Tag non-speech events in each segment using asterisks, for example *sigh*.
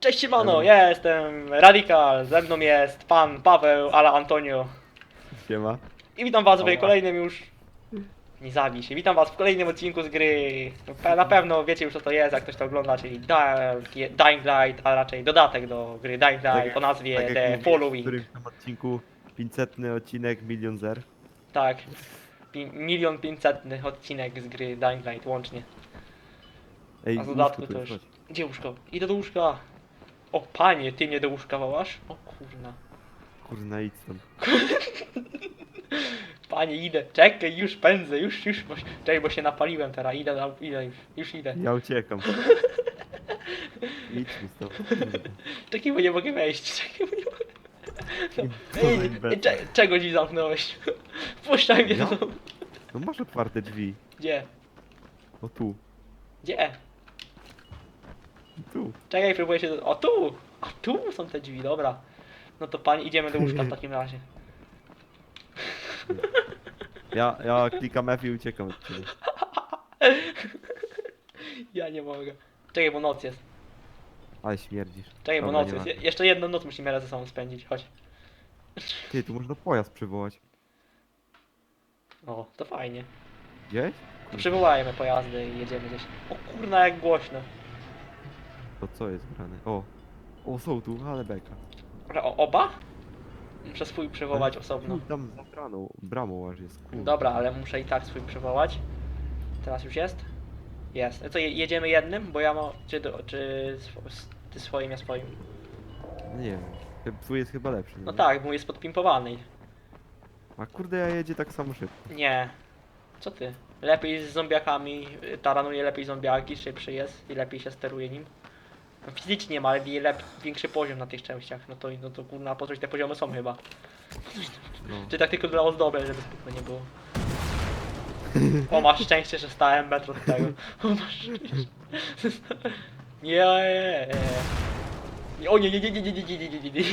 Cześć Simano, ja jestem Radikal, ze mną jest pan Paweł Ala Antonio Siema. i witam was w kolejnym już... Nie zabij się, witam was w kolejnym odcinku z gry. Pe- Na pewno wiecie już co to jest, jak ktoś to ogląda, czyli Dying, Dying Light, a raczej dodatek do gry Dying Light o nazwie Tak jak The mówiłeś W Following. którymś tam odcinku 500 odcinek Milion Zer. Tak, pi- milion pięćsetny odcinek z gry Dying Light łącznie. Ej, A z dodatku tu też. jest, chodź. Gdzie łóżko? Idę do łóżka. O panie, ty mnie do łóżka wołasz? O kurna. Kurna, idź stąd. *laughs* Panie, idę. Czekaj, już pędzę, już, już. Bo, czekaj, bo się napaliłem teraz. Idę, na- idę już, już idę. Ja uciekam. *laughs* idź mi stąd. Czekaj, bo nie mogę wejść. Czekaj, bo nie mogę. No. Ej, cze, czego ci zamknąłeś? *laughs* Puszczaj mnie Ja? no. No masz otwarte drzwi. Gdzie? O tu. Gdzie? Tu. Czekaj, próbuję się... O, tu! A tu są te drzwi, dobra. No to pani, idziemy do łóżka w *laughs* takim razie. Ja, ja klikam F i uciekam od ciebie. *laughs* Ja nie mogę. Czekaj, bo noc jest. Ale śmierdzisz. Czekaj, bo Dobra, noc nie jest. ma. Je jeszcze jedną noc musimy razem ze sobą spędzić, chodź. Ty, tu można pojazd przywołać. O, to fajnie. Gdzieś? To przywołajmy pojazdy i jedziemy gdzieś. O kurna, jak głośno. To co jest grane? O. O, są tu, ale beka. Dobra, O, oba? Muszę swój przywołać osobno. Tam za braną, bramą aż jest. Kurde. Dobra, ale muszę i tak swój przywołać. Teraz już jest? Jest. Co, je- jedziemy jednym? Bo ja mam... Czy, do, czy s- ty swoim, ja swoim? Nie wiem. Tu jest chyba lepszy. No nie? tak, bo jest podpimpowany. A kurde, ja jedzie tak samo szybko. Nie. Co ty? Lepiej z zombiakami, y, taranuje lepiej zombiaki, szybszy jest i lepiej się steruje nim. No fizycznie ma, ale lep, większy poziom na tych częściach. No to, no to kurna, po coś te poziomy są chyba. No. Czy tak tylko dla ozdoby, żeby spoko nie było. O, masz szczęście, że stałem metr od tego. O, masz szczęście. Nie, nie, nie. O nie, nie, nie, nie, nie, nie, nie, nie, nie, nie.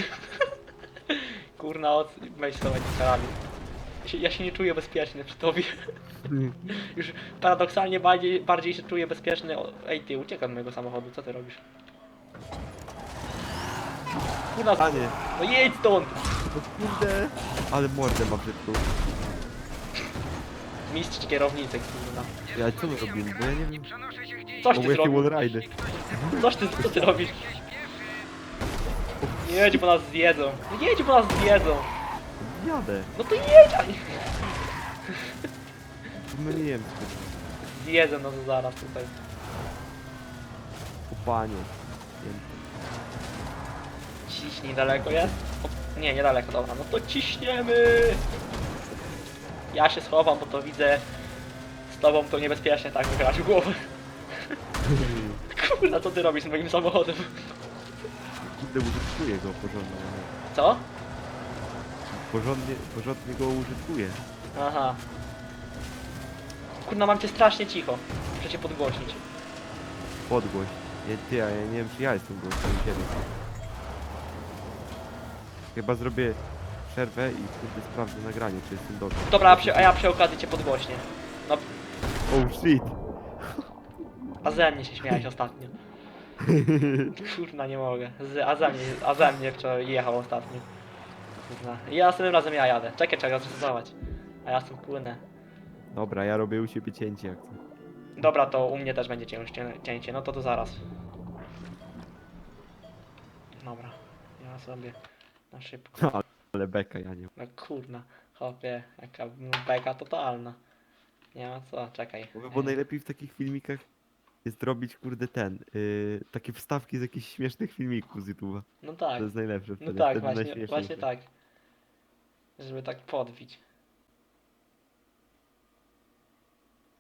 Kurna, od... weź sobie. Ja się- nie czuję bezpieczny przy tobie. Już paradoksalnie bardziej, bardziej się czuję bezpieczny. Ej, ty, uciekaj od mojego samochodu, co ty robisz? Kurna, A nie. no jedź stąd! No kurde. Ale mordę ma brzydką. Mistrz kierownicy, kurna. Ja co my robimy? Bo ja nie wiem. Coś ty jakie zrobił? wallridy. Coś ty, co ty robisz? Jedź, bo nas zjedzą. No jedź, bo nas zjedzą. Jadę. No to jedź, a nie... Pomyliłem się. Zjedzą nas zaraz tutaj. O panie. Ciśnij, daleko jest? O, nie, niedaleko, dobra, no to ciśniemy! Ja się schowam, bo to widzę z tobą to niebezpiecznie tak wygrać w głowę. *laughs* Kurna, co ty robisz z moim samochodem? Kurde, użytkuję go porządnie. Co? Porządnie, porządnie go użytkuję. Aha. Kurna, mam cię strasznie cicho. Muszę cię podgłośnić. Podgłoś. Ja, ty, a ja nie wiem czy ja jestem u siebie. Chyba zrobię przerwę i kurde sprawdzę nagranie, czy jestem dobry. Dobra, a, przy, a ja przy okazji cię podgłośnię. No, Oh shit! a ze mnie się śmiałeś ostatnio. *laughs* Kurna, nie mogę. Z, a ze mnie, a ze mnie wczoraj jechał ostatnio. Kurna. Ja następnym razem ja jadę. Czekaj, trzeba zrestować. A ja stąd płynę. Dobra, ja robię u siebie cięcie jak chcę. Dobra, to u mnie też będzie cięcie, cięcie. no to to zaraz. Dobra, ja sobie na szybko. Ale beka, ja nie. No kurna, chłopie, jaka no, beka totalna. Nie ma co, czekaj. Bo, bo Ej, najlepiej w takich filmikach jest robić kurde ten, yy, takie wstawki z jakichś śmiesznych filmików z YouTube'a. No tak, To jest najlepsze no wtedy. tak, wtedy właśnie, właśnie tak. Żeby tak podbić.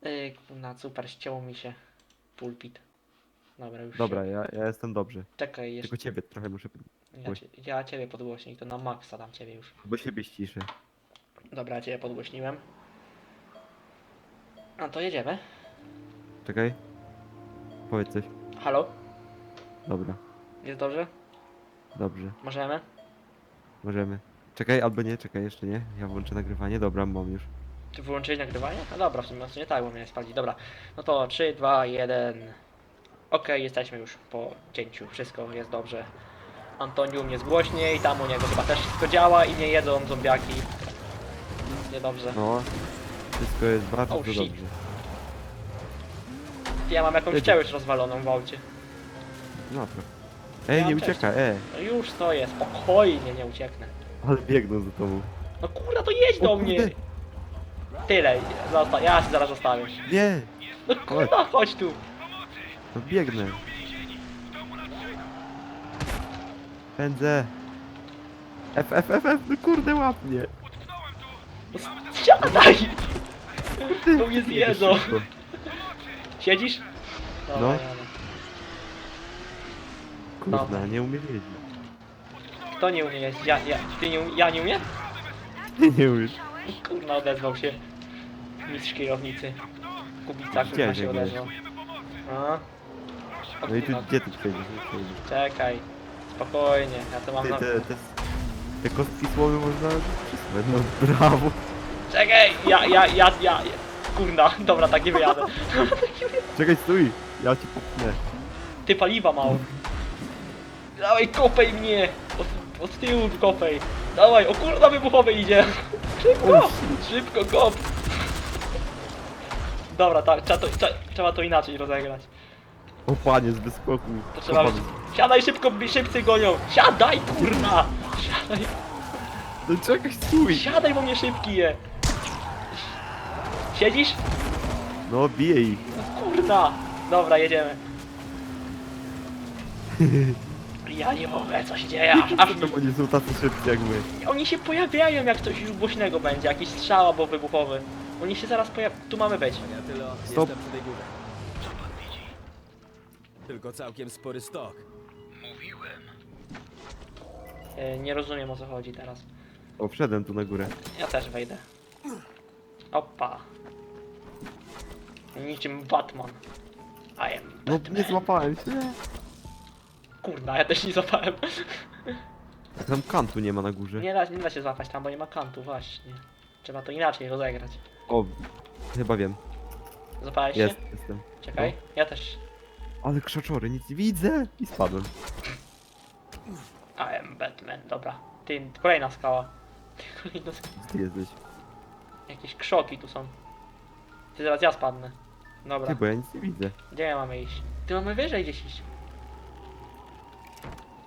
Ej, kurna, super, ścięło mi się pulpit. Dobra, już Dobra, się... ja, ja jestem dobrze. Czekaj, jeszcze... Tylko ciebie trochę muszę, Ja, cie- ja ciebie podgłośnię i to na maksa dam ciebie już. bo siebie ściszę. Dobra, ja ciebie podgłośniłem. No to jedziemy. Czekaj. Powiedz coś. Halo? Dobra, Jest dobrze? dobrze. Możemy? Możemy. Czekaj, albo nie, czekaj, jeszcze nie. Ja włączę nagrywanie, dobra, mam już. Czy wyłączyłeś nagrywanie? No dobra, w sumie nie tak, bo mnie sprawdzi. Dobra, no to 3, 2, 1. Okej, jesteśmy już po cięciu, wszystko jest dobrze. Antoniu mnie zgłośniej, tam u niego chyba też wszystko działa i nie jedzą zombiaki. Niedobrze. No, wszystko jest bardzo Oh, shit. dobrze. Ja mam jakąś Jedzie. rozwaloną w aucie. No to. Ej, Ja nie też. uciekaj, e. No już stoję, spokojnie, nie ucieknę. Ale biegną za tobą. No kurwa, to jedź O do kurde. mnie! Tyle, zosta- ja się zaraz zostawię. Nie! No kurwa, chodź tu! No biegnę. Pędzę. F, F, F, F, no kurde, łap mnie. No Siadaj! To mnie zjedzą. Siedzisz? No. Kurna, nie umiem jeździć. Kto nie umie jeździć? Ja, ja, ty nie, ja nie umiem? Ty nie umiesz. Kurna, odezwał się. Mistrz kierownicy. Kubica, kurwa Widziałem, się jak odezwał. A? No i tu, gdzie ty przejdziesz? Czekaj. Spokojnie, ja to mam Ty, na... te, te, te kostki słowy można przysłać, no brawo. Czekaj, ja, ja, ja, ja... Kurna, dobra, tak nie wyjadę. Czekaj, stój, ja ci popchnę. Ty paliwa mało. Dawaj, kopej mnie! Od, od tyłu kopej. Dawaj, o kurna wybuchowy idzie. Szybko, szybko, kop. Dobra, tak, trzeba to, trzeba, trzeba to inaczej rozegrać. O panie, z wyskoku. To trzeba... Siadaj szybko, szybcy gonią. Siadaj, kurna! Siadaj, No czekaj, stój. siadaj, bo mnie szybki je. Siedzisz? No, bije ich. No kurna. Dobra, jedziemy. Ja nie mogę, co się dzieje, aż, aż No bo nie są tacy szybcy jak my. Oni się pojawiają jak coś już głośnego będzie, jakiś strzał albo wybuchowy. Oni się zaraz pojawią. Tu mamy być. Ja tyle, Stop. jestem przy tej górze. Tylko całkiem spory stok. E, nie rozumiem o co chodzi teraz. O, wszedłem tu na górę. Ja też wejdę. Opa. Niczym Batman. I am No, Batman. nie złapałem się. Kurna, ja też nie złapałem. A Tam kantu nie ma na górze. Nie da, nie da się złapać tam, bo nie ma kantu, właśnie. Trzeba to inaczej rozegrać. O, chyba wiem. Złapałeś się? Jest, jestem. Czekaj, ja też. Ale krzaczory, nic nie widzę. I spadłem. I am Batman, dobra. Ty, kolejna skała. *laughs* Kolejna skała. Gdzie ty jesteś? Jakieś krzoki tu są. Ty zaraz ja spadnę. Dobra. Ty, bo ja nic nie widzę. Gdzie mamy iść? Ty mamy wyżej gdzieś iść.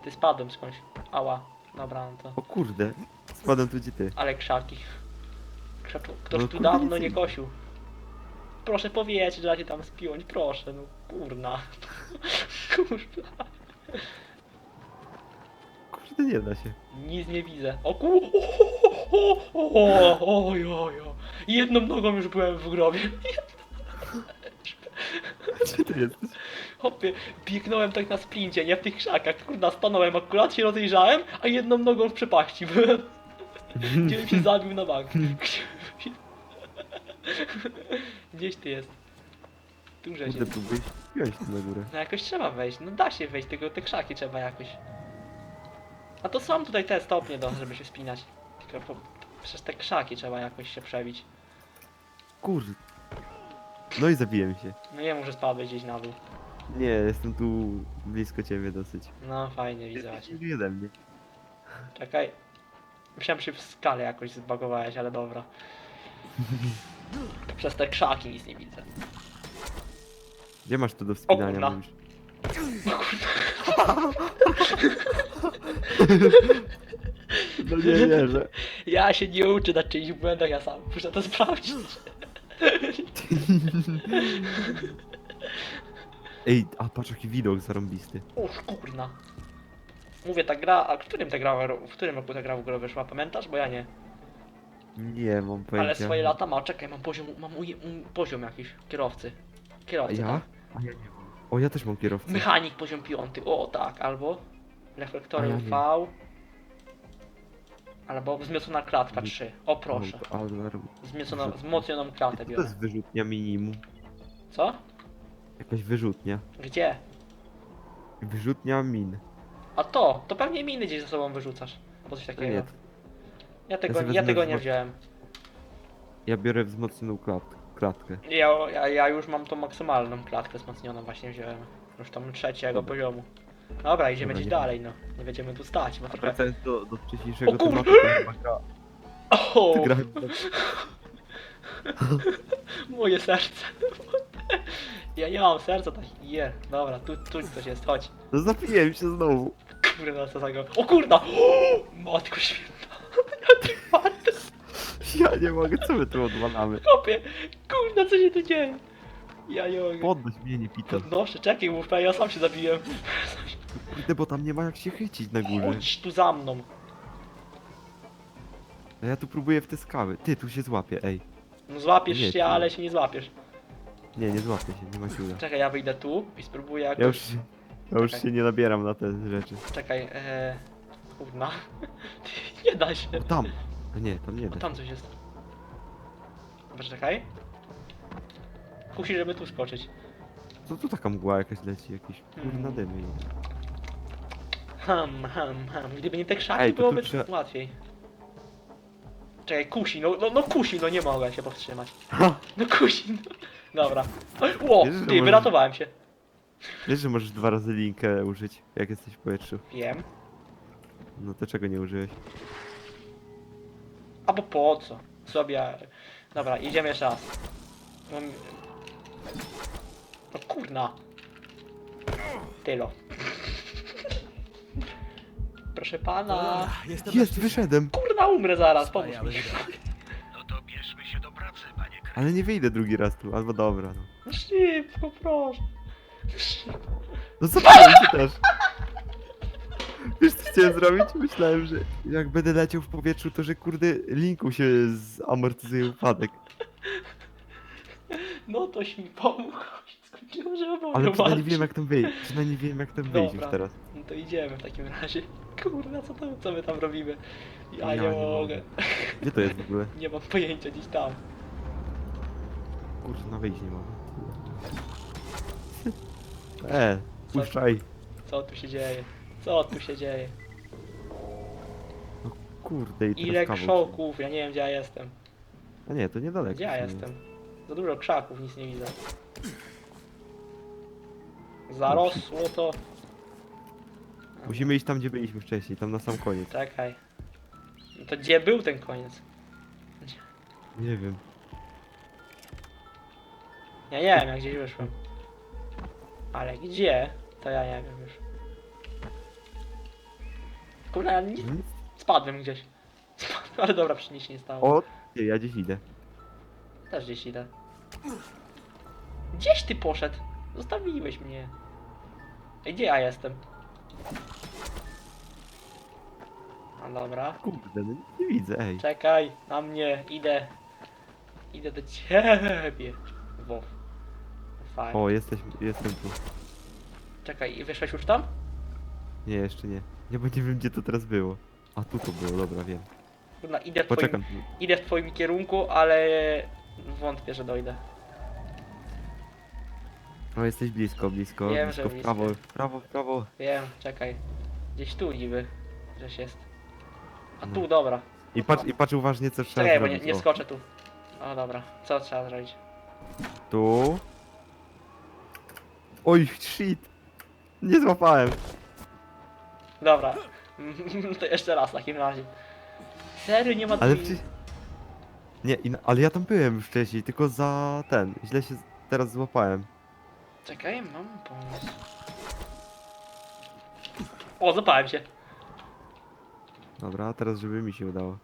Ty spadłem skądś. Ała. Dobra, no to. O kurde. Spadłem tu gdzie ty. Ale krzaki. Krzaczu... Ktoś No tu kurde, dawno nie nie- kosił. Proszę powiedzieć, że da się tam spiąć, proszę, no kurna. *laughs* kurna. Kurde, nie da się. Nic nie widzę. O kur... Oj, oj, oj. Jedną nogą już byłem w grobie. Gdzie ty jesteś? Hopie, biegnąłem tak na sprincie, nie w tych krzakach. Kurna, stanąłem, akurat się rozejrzałem, a jedną nogą w przepaści byłem. Gdzieś się zabił na bank. *laughs* *laughs* Gdzieś ty jest. Tu się. Kurde, próbuję wziąć tu na górę. No jakoś trzeba wejść, no da się wejść, tylko te krzaki trzeba jakoś. A to są tutaj te stopnie, do, żeby się spinać. Tylko po, przez te krzaki trzeba jakoś się przebić. Kurde. No i zabiłem się. No nie może spadłeś gdzieś na dół. Nie, jestem tu blisko ciebie dosyć. No fajnie, widzę właśnie. Jesteś ode mnie. Czekaj. Myślałem, że się w skale jakoś zbagowałeś, ale dobra. *laughs* Przez te krzaki nic nie widzę. Gdzie masz to do wspinania? kurna. mówisz? No nie wierzę. Ja się nie uczę na czyichś błędach, ja sam muszę to sprawdzić. Ej, a patrz jaki widok zarąbisty. Uż, kurna. Mówię, ta gra, a w którym ta gra, w którym roku ta gra w ogóle wyszła, pamiętasz? Bo ja nie. Nie mam pojęcia. Ale swoje lata ma, czekaj, mam poziom, mam uje, um, poziom jakiś, kierowcy. A Kierowcy, ja? tak. A ja nie mam. O, ja też mam kierowcę. Mechanik poziom piąty, o tak, albo A ja UV. Albo wzmocniona klatka 3. O proszę. Alarm. Wzmocnioną, wzmocnioną klatę Co to biorę. jest wyrzutnia minimum? Co? Jakaś wyrzutnia. Gdzie? Wyrzutnia min. A to, to pewnie miny gdzieś ze sobą wyrzucasz. Albo coś takiego. nie. Ja tego, sobie ja wezmę tego nie wziąłem. Ja biorę wzmocnioną klat klatkę. Ja, ja, ja już mam tą maksymalną klatkę wzmocnioną właśnie wziąłem. Już tam trzeciego Dobra. poziomu. Dobra, idziemy Dobra, gdzieś nie- dalej, no. Nie będziemy tu stać, bo trochę... wracając do, do wcześniejszego O kurde! tematu, to chyba gra... O, gra... *laughs* moje serce. Ja nie mam serca, tak je. Dobra, tu, tu coś jest, chodź. No zapiłem się znowu. Kurna, co za go. O kurna! O, *gasps* matko święta. *laughs* Ja ty patrzę, Ja nie mogę, co my tu odwalamy? kopie. Kurna, co się tu dzieje? Ja nie mogę. Podnoś mnie, nie pitam. Podnoszę, czekaj, mów, ja sam się zabiłem. Kurde, bo tam nie ma jak się chycić na górze. Chodź tu za mną. A ja tu próbuję w te skały. Ty, tu się złapię, ej. No złapiesz Nie, się, tu- ale się nie złapiesz. Nie, nie złapię się, nie ma siły. Czekaj, ja wyjdę tu i spróbuję jakoś... Ja już, się- ja już Czekaj. się nie nabieram na te rzeczy. Czekaj, eee... Kurna. *laughs* nie da się. O, tam! A nie, tam nie O, da. tam coś jest. Dobra, czekaj. Kusi, żeby tu skoczyć. Co tu taka mgła jakaś leci? Jakiś kurna Hmm. dymy. Ham, ham, ham. Gdyby nie te krzaki, Ej, to tu byłoby trzeba- łatwiej. Czekaj, kusi, no, no, no kusi, no nie mogę się powstrzymać. Ha! No kusi, no. Dobra. Ło, Wiesz, że ty, wyratowałem się. Wiesz, że możesz dwa razy linkę użyć, jak jesteś w powietrzu. Wiem. No to czego nie użyłeś? Albo po co? Sobie... Dobra, idziemy jeszcze raz. Mam... No kurna. Tylo. Proszę pana. Jestem Jest, wyszedłem! Kurna, umrę zaraz, pomóż mi. No to bierzmy się do pracy, panie Kraj. Ale nie wyjdę drugi raz tu, albo dobra, no. No Szybko, proszę. No zapiłem się też! Chciałem zrobić? Myślałem, że jak będę leciał w powietrzu, to że kurde linku się zamortyzuje upadek. No toś mi pomógł. *laughs* Skończyłem, że moją Ale przynajmniej wiem jak tam wyjść. Przynajmniej wiem jak tam wyjść już Dobra. teraz. No to idziemy w takim razie. *laughs* Kurna, co, tam, co my tam robimy? Ja, Ja nie, nie mogę. mogę. Gdzie to jest w ogóle? *laughs* Nie mam pojęcia, gdzieś tam. Kurczę, na wyjść nie mogę. E, puszczaj. Co tu się dzieje? Co tu się dzieje? Kurde i teraz Ile kawał krzoków? Ja nie wiem, gdzie ja jestem. A nie, to niedaleko. Gdzie ja w sumie. jestem? Za dużo krzaków, nic nie widzę. Zarosło to. Musimy iść tam, gdzie byliśmy wcześniej, tam na sam koniec. Czekaj. No to gdzie był ten koniec? Nie wiem. Ja nie wiem, jak gdzieś wyszłem. Ale gdzie? To ja nie wiem już. Kurde, ja nie... Nic. Spadłem gdzieś. *laughs* Spadłem, ale dobra, przy nic się nie stało. O, nie, ja gdzieś idę. Też gdzieś idę. Gdzieś ty poszedł? Zostawiłeś mnie. Ej, gdzie ja jestem? No dobra. Kurde, no nie widzę, ej. Czekaj, na mnie, idę. Idę do ciebie. Wow. Fajnie. O, jesteś, jestem tu. Czekaj, i wyszłeś już tam? Nie, jeszcze nie. Nie, bo nie wiem, gdzie to teraz było. A tu to było, dobra, wiem. Kurna, idę w twoim, Poczekam. idę w twoim kierunku, ale wątpię, że dojdę. O, jesteś blisko, blisko, Wiem, blisko że w blisko. prawo, w prawo, w prawo. Wiem, czekaj. Gdzieś tu niby, żeś jest. A No. tu, dobra. I patrz, i patrz uważnie, co trzeba Czekaj, bo nie, zrobić. nie o, skoczę tu. O, dobra. Co trzeba zrobić? Tu. Oj, shit. Nie złapałem. Dobra. *laughs* to jeszcze raz w takim razie. Serio, nie ma Ale przecież... Nie, i na- ale ja tam byłem już wcześniej, tylko za ten. Źle się teraz złapałem. Czekaj, mam pomysł. O, zapałem się. Dobra, teraz żeby mi się udało.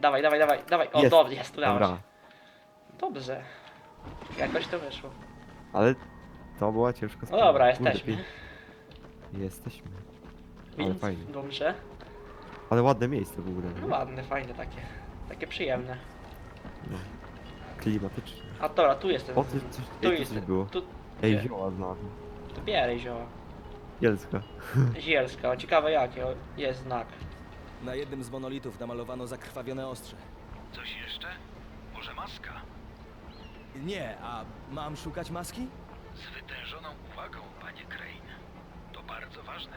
Dawaj, dawaj, dawaj, dawaj. O, Jest. dobrze, jest, udało Dobra, się. Dobrze. Jakoś to wyszło. ale to była ciężka No sprawa. dobra, Kurde, jesteśmy. Jesteśmy. Ale Więc fajnie. dobrze. Ale ładne miejsce w ogóle. No nie? ładne, fajne takie. Takie przyjemne. No. Klimatyczne. A dobra, tu jestem. O, coś, coś, Tu ej, tu jestem. coś było. Tu, Ej, zioła znalazłem. tu bieraj zioła. Bielska. *laughs* Zielska, o, ciekawe jakie o, jest znak. Na jednym z monolitów namalowano zakrwawione ostrze. Coś jeszcze? Może maska? Nie, a mam szukać maski? Z wytężoną uwagą, panie Crane. To bardzo ważne.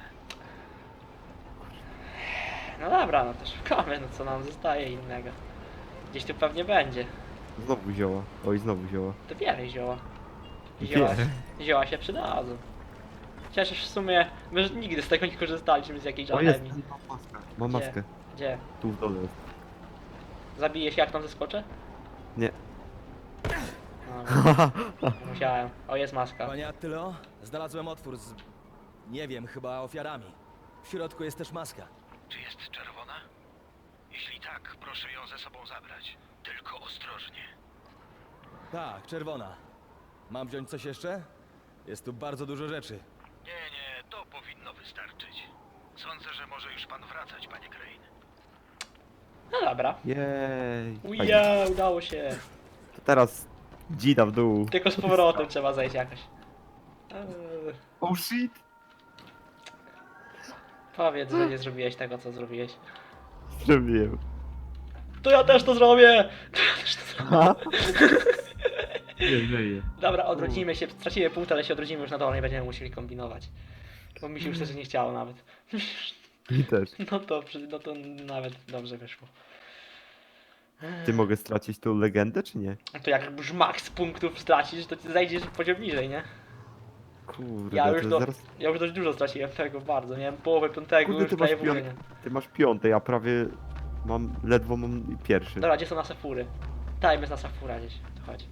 No dobra, no to szukamy, no co nam zostaje innego. Gdzieś tu pewnie będzie. Znowu zioła. Oj, znowu zioła. To bieraj zioła. Zioła, Bierę. zioła się przydadzą. Chociaż w sumie my już nigdy z tego nie korzystaliśmy z jakiejś O, jest. alchemii. Mam Gdzie? maskę. Gdzie? Tu w dole jest. Zabijesz jak tam zeskoczę? Nie. *laughs* No, musiałem. O, jest maska. Panie Attylo, znalazłem otwór z... nie wiem, chyba ofiarami. W środku jest też maska. Czy jest czerwona? Jeśli tak, proszę ją ze sobą zabrać. Tylko ostrożnie. Tak, czerwona. Mam wziąć coś jeszcze? Jest tu bardzo dużo rzeczy. Nie, nie, to powinno wystarczyć. Sądzę, że może już pan wracać, panie Crane. No dobra. Jej. Uja, udało się. To teraz dzida w dół. Tylko z powrotem trzeba zejść jakoś. Eee, Oh shit! Powiedz, że nie zrobiłeś tego, co zrobiłeś. Zrobiłem. To ja też to zrobię! To ja też to zrobię. *laughs* Nie żyje. Dobra, odrodzimy się, stracimy punkt, ale się odrodzimy już na dole, nie będziemy musieli kombinować. Bo mi się już też nie chciało nawet. Mi też. *laughs* No to, no to nawet dobrze wyszło. Ty mogę stracić tą legendę, czy nie? To jak już max punktów stracisz, to ty zajdziesz poziom niżej, nie? Kurde, Ja to już, do, zaraz... ja już dość dużo straciłem tego, bardzo, nie? Połowę piątego Kurde, już ty masz, prawie w ogóle piąt... nie. ty masz piąte, ja prawie mam, ledwo mam pierwszy. Dobra, gdzie są nasze fury? Tam jest nasza fura gdzieś, to chodź.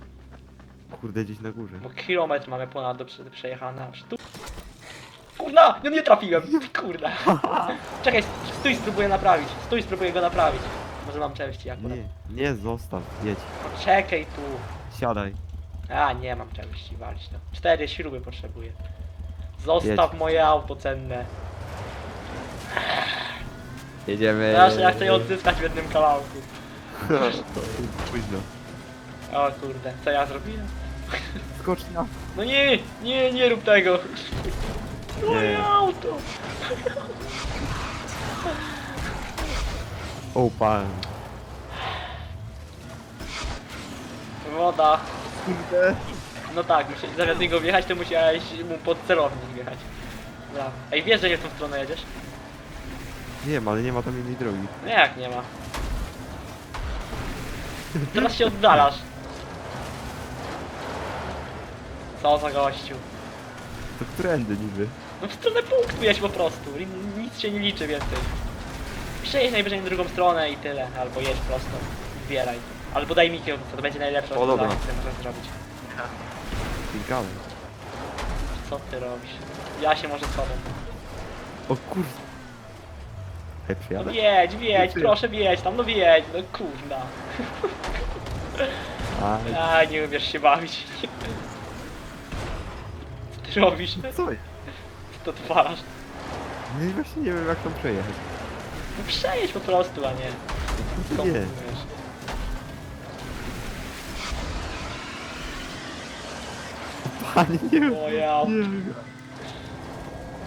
Kurde, gdzieś na górze. Bo kilometr mamy ponad do prze- przejechane. aż Tu. Kurna! No nie trafiłem! Kurna! *laughs* Czekaj, stój, spróbuję naprawić. Stój, spróbuję go naprawić. Może mam części akurat. Nie, nie, zostaw, jedź. Czekaj tu. Siadaj. A, nie mam części walić to. Cztery śruby potrzebuję. Zostaw Jedź. moje auto cenne. Jedziemy. Teraz ja chcę je odzyskać w jednym kawałku. *laughs* Późno. O kurde, co ja zrobiłem? Skocz na... No nie, nie, nie rób tego. Moje Nie. auto. O, pan. Woda. Kurde. No tak, musi, zamiast niego wjechać, to musiałeś mu pod celownik wjechać. Dobra. Ej, wiesz, że nie w tą stronę jedziesz? Wiem, ale nie ma tam innej drogi. No jak nie ma? Teraz się oddalasz. Co za gościu. To którędy niby? No w stronę punktu jedź po prostu. Ni- Nic się nie liczy więcej. Przejedź najwyżej na drugą stronę i tyle. Albo jedź prosto. Zbieraj. Albo daj mi to będzie najlepsze O, dobra. które możesz zrobić. Co ty robisz? Ja się może z tobą. O kurde. Ej, No przyjadę? wiedź, wiedź, Ty. proszę wiedź tam, no wiedź, no kurna. Aj, A, nie umiesz się bawić. Co ty robisz? co jest? Co to twarasz? No i właśnie nie wiem jak tam przejechać. No przejedź po prostu, a nie. Nie. kombinujesz. Panie, nie O ja, Nie.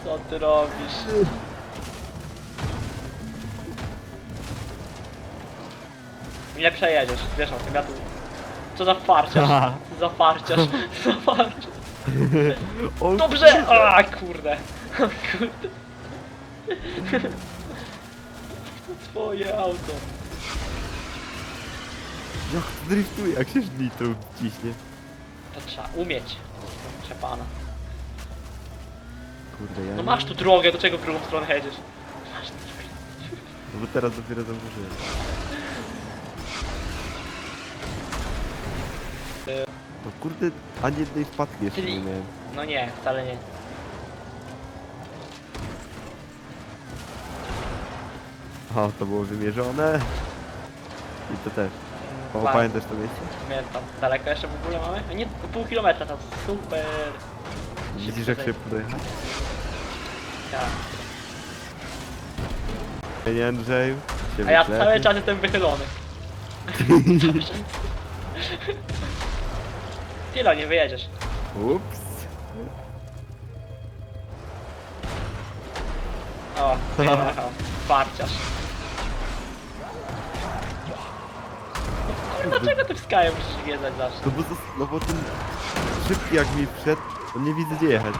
co ty robisz? Ile przejedziesz? Wiesz o tym, ja tu... Co za farciarz? Za farciarz, *laughs* za farciarz. O, Dobrze! A kurde. *laughs* Kurde. To twoje auto. Jak driftuje, jak się żlitą ciśnie. To trzeba umieć. Przepana. Kurde, ja No masz tu drogę, do czego w drugą stronę jedziesz? Masz tu drogę. No bo teraz dopiero zauważyłem. No kurde, ani jednej wpadki jeszcze Czyli- nie miałem. No nie, wcale nie. A, to było wymierzone. I to też. O, Ładnie. pamiętasz to miejsce? Pamiętam. Daleko jeszcze w ogóle mamy? A nie, pół kilometra tam. Super. Widzisz jak szybko dojechać? Tak. Ej, Andrzeju. się A ja wyklepie. cały czas jestem wychylony. *laughs* Tyle, nie wyjedziesz. Ups. O, *laughs* wyjechał. Farciarz. No kurwa, dlaczego ty w Sky'a musisz wjeżdżać zawsze? No bo, zas- no bo ten szybki jak mi wszedł, to nie widzę gdzie jechać.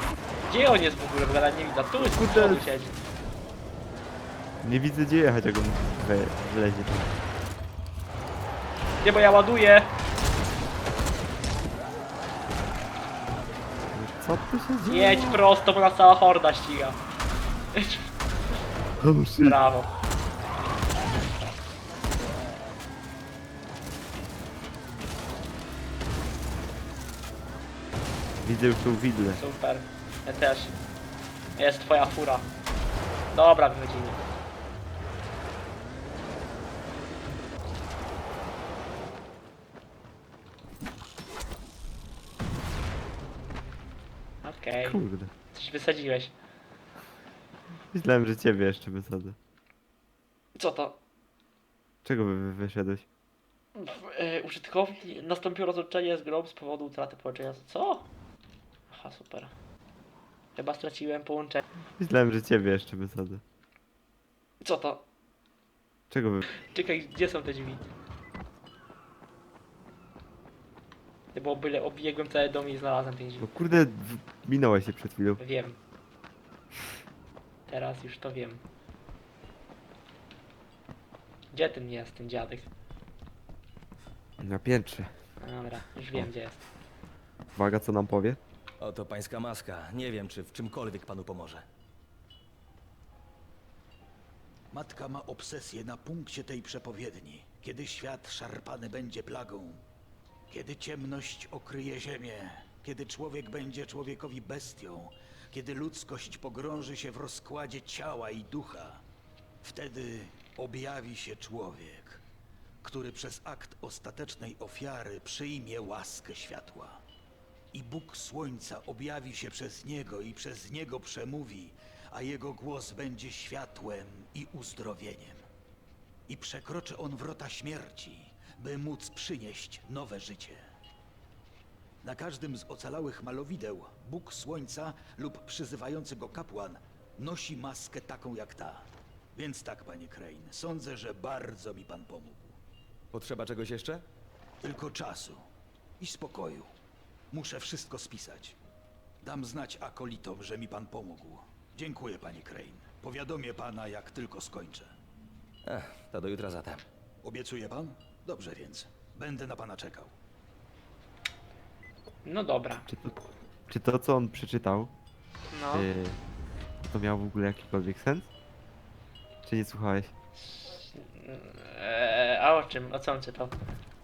Gdzie on jest w ogóle, bo ja nie widzę. Tu jest Kurde. kurde siedzi. Nie widzę gdzie jechać, jak on we, wlezie. Nie, bo ja ładuję. Co tu się dzieje? Jedź prosto, bo nas cała horda ściga. Jedź. Oh shit. Widzę już tą widlę. Super. Ja też. Jest twoja fura. Dobra, wychodzimy. Okej, Kurde. coś wysadziłeś. Myślałem, że ciebie jeszcze wysadzę. Co to? Czego wy, wy wyszedłeś? W, y, użytkownik nastąpiło rozłączenie z grą z powodu utraty połączenia. Co? Aha, super. Chyba straciłem połączenie. Myślałem, że ciebie jeszcze wysadzę. Co to? Czego wy... Czekaj, gdzie są te drzwi? Nie było byle obiegłem cały dom i znalazłem te drzwi. No kurde, w- minąłeś się przed chwilą. Wiem. Teraz już to wiem. Gdzie ten jest, ten dziadek? Na piętrze. No Dobra, już wiem gdzie jest. Uwaga, co nam powie? Oto pańska maska. Nie wiem, czy w czymkolwiek panu pomoże. Matka ma obsesję na punkcie tej przepowiedni. Kiedy świat szarpany będzie plagą, kiedy ciemność okryje ziemię, kiedy człowiek będzie człowiekowi bestią, kiedy ludzkość pogrąży się w rozkładzie ciała i ducha, wtedy objawi się człowiek, który przez akt ostatecznej ofiary przyjmie łaskę światła. I Bóg Słońca objawi się przez niego i przez niego przemówi, a jego głos będzie światłem i uzdrowieniem. I przekroczy on wrota śmierci, by móc przynieść nowe życie. Na każdym z ocalałych malowideł Bóg Słońca lub przyzywający go kapłan nosi maskę taką jak ta. Więc tak, panie Crane, sądzę, że bardzo mi pan pomógł. Potrzeba czegoś jeszcze? Tylko czasu i spokoju. Muszę wszystko spisać. Dam znać akolitom, że mi pan pomógł. Dziękuję, panie Crane. Powiadomię pana, jak tylko skończę. Ech, to do jutra zatem. Obiecuje pan? Dobrze więc. Będę na pana czekał. No dobra. Czy to, czy to co on przeczytał, No. yy, to miał w ogóle jakikolwiek sens? Czy nie słuchałeś? Eee, a o czym? O co on czytał?